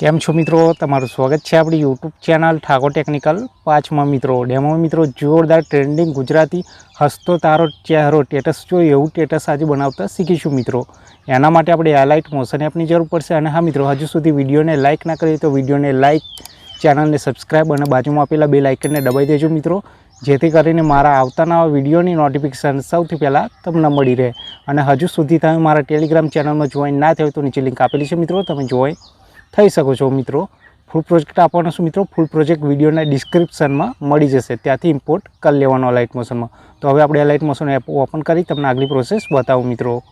કેમ છો મિત્રો? તમારું સ્વાગત છે આપણી યુટ્યુબ ચેનલ ઠાકોર ટેકનિકલ. પાંચમાં મિત્રો, ડેમો મિત્રો, જોરદાર ટ્રેન્ડિંગ ગુજરાતી હસતો તારો ચહેરો ટેટસ જો એવું ટેટસ આજે બનાવતા શીખીશું મિત્રો. એના માટે આપણે એલાઇટ મોશન એપની જરૂર પડશે અને હા મિત્રો, હજુ સુધી વિડીયોને લાઇક ના કરીએ તો વિડીયોને લાઇક ચેનલને સબસ્ક્રાઈબ અને બાજુમાં આપેલા બે લાઇકનને દબાઈ દેજો મિત્રો. જેથી કરીને મારા આવતા નવા વિડીયોની નોટિફિકેશન સૌથી પહેલાં તમને મળી રહે. અને હજુ સુધી તમે મારા ટેલિગ્રામ ચેનલમાં જોઈન ના થયો તો નીચે લિંક આપેલી છે મિત્રો. તમે જોઈન થઈ શકો છો મિત્રો. ફૂલ પ્રોજેક્ટ આપવાનો છું મિત્રો? ફૂલ પ્રોજેક્ટ વિડીયોના ડિસ્ક્રિપ્શનમાં મળી જશે. ત્યાંથી ઇમ્પોર્ટ કરી લેવાનો લાઇટ મોશનમાં તો હવે આપણે આ લાઇટ મોશન એપ ઓપન કરી, તમને આગલી પ્રોસેસ બતાવું મિત્રો.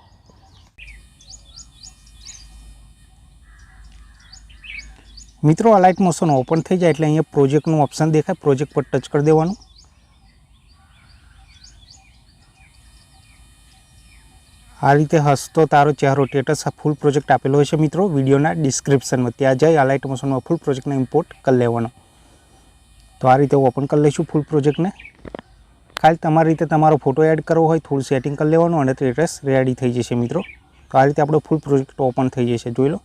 મિત્રો, આ લાઇટ મોશન ઓપન થઈ જાય એટલે અહીંયા પ્રોજેક્ટનું ઓપ્શન દેખાય. પ્રોજેક્ટ પર ટચ કરી દેવાનું. આ રીતે હસતો તારો ચહેરો ટેટસ ફૂલ પ્રોજેક્ટ આપેલો હોય છે મિત્રો. વિડીયોના ડિસ્ક્રિપ્શનમાં ત્યાં જઈ આ લાઇટ મોશનમાં ફૂલ પ્રોજેક્ટને ઇમ્પોર્ટ કરી લેવાનો. તો આ રીતે ઓપન કરી લઈશું ફૂલ પ્રોજેક્ટને ખાલી તમારી રીતે તમારો ફોટો એડ કરવો હોય, થોડું સેટિંગ કરી લેવાનું અને ટેટસ રેડી થઈ જશે મિત્રો. તો આ રીતે આપણો ફૂલ પ્રોજેક્ટ ઓપન થઈ જશે. જોઈ લો.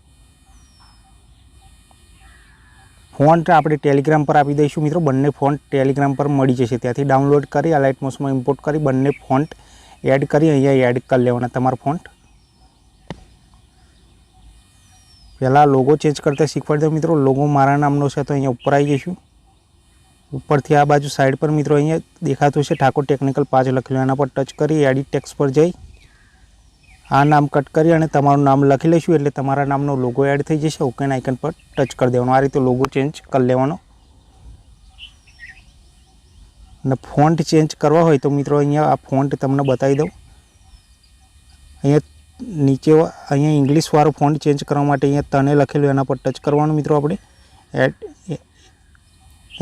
ફોન્ટ આપણે ટેલિગ્રામ પર આપી દઈશું મિત્રો. બંને ફોન્ટ ટેલિગ્રામ પર મળી જશે. ત્યાંથી ડાઉનલોડ કરી આ લાઇટ મોશમાં ઇમ્પોર્ટ કરી બંને ફોન્ટ એડ કરી, અહીંયા એડ કરી લેવાના તમારો ફોન્ટ પહેલાં લોગો ચેન્જ કરતા શીખવાડી મિત્રો. લોગો મારા નામનો છે તો અહીંયા ઉપર આવી જઈશું. ઉપરથી આ બાજુ સાઈડ પર મિત્રો અહીંયા દેખાતું છે ઠાકોર ટેકનિકલ પાંચ લખેલું એના પર ટચ કરી એડિટ ટેક્સ પર જઈ. આ નામ કટ કરી અને તમારું નામ લખી લઈશું એટલે તમારા નામનો લોગો એડ થઈ જશે. ઓકેન આઇકન પર ટચ કરી દેવાનો. આ રીતે લોગો ચેન્જ કરી લેવાનો. અને ફોન્ટ ચેન્જ કરવા હોય તો મિત્રો અહીંયા આ ફોન્ટ તમને બતાવી દઉં. અહીંયા નીચે અહીંયા ઇંગ્લિશવાળો ફોન્ટ ચેન્જ કરવા માટે અહીંયા તને લખેલું એના પર ટચ કરવાનું મિત્રો આપણે. એડ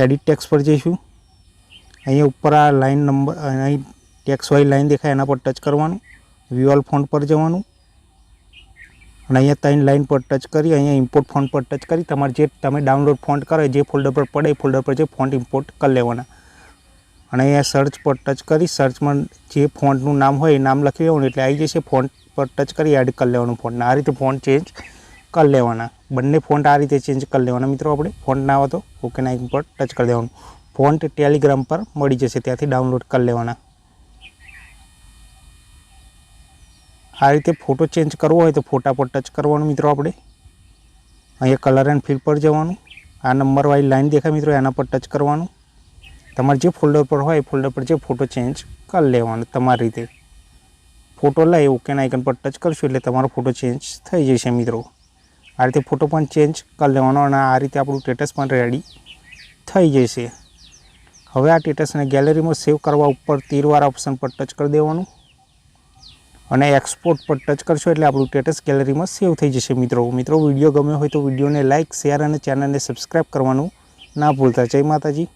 એડિટ ટેક્સ પર જઈશું. અહીંયા ઉપર આ લાઇન નંબર અહીં ટેક્સ ટેક્સવાળી લાઇન દેખાય એના પર ટચ કરવાનું. વ્યુઅલ ફોન્ટ પર જવાનું. અને અહીંયા ત્રણ લાઇન પર ટચ કરી, અહીંયા ઇમ્પોર્ટ ફોન્ટ પર ટચ કરી. તમારે જે તમે ડાઉનલોડ ફોન્ટ કરો જે ફોલ્ડર પર પડે એ ફોલ્ડર પર જે ફોન્ટ ઇમ્પોર્ટ કરી લેવાના. અને અહીંયા સર્ચ પર ટચ કરી સર્ચમાં જે ફોન્ટનું નામ હોય એ નામ લખી લેવાનું, એટલે આવી જશે ફોન્ટ પર ટચ કરી એડ કરી લેવાનું ફોન્ટને આ રીતે ફોન્ટ ચેન્જ કરી લેવાના. બંને ફોન્ટ આ રીતે ચેન્જ કરી લેવાના. મિત્રો, આપણે ફોન્ટ ના આવે તો ઓકે ના પર ટચ કરી દેવાનું. ફોન્ટ ટેલિગ્રામ પર મળી જશે. ત્યાંથી ડાઉનલોડ કરી લેવાના. આ રીતે ફોટો ચેન્જ કરવો હોય તો ફોટા પર ટચ કરવાનું, મિત્રો, આપણે. અહીંયા કલર એન્ડ ફિલ પર જવાનું. આ નંબરવાળી લાઈન દેખાય, મિત્રો, એના પર ટચ કરવાનું. તમારે જે ફોલ્ડર પર હોય એ ફોલ્ડર પર જે ફોટો ચેન્જ કરી લેવાનો તમારી રીતે. ફોટો લઈ ઓકેના આઇકન પર ટચ કરશું એટલે તમારો ફોટો ચેન્જ થઈ જશે મિત્રો. આ રીતે ફોટો પણ ચેન્જ કરી લેવાનો અને આ રીતે આપણું સ્ટેટસ પણ રેડી થઈ જશે. હવે આ સ્ટેટસને ગેલેરીમાં સેવ કરવા ઉપર તીરવાળા ઓપ્શન પર ટચ કરી દેવાનું. અને એક્સપોર્ટ પર ટચ કરશો એટલે આપણું સ્ટેટસ ગેલેરીમાં સેવ થઈ જશે મિત્રો. મિત્રો વીડિયો ગમ્યો હોય તો વિડીયોને લાઇક શેર અને ચેનલને સબસ્ક્રાઈબ કરવાનું ના ભૂલતા. જય માતાજી.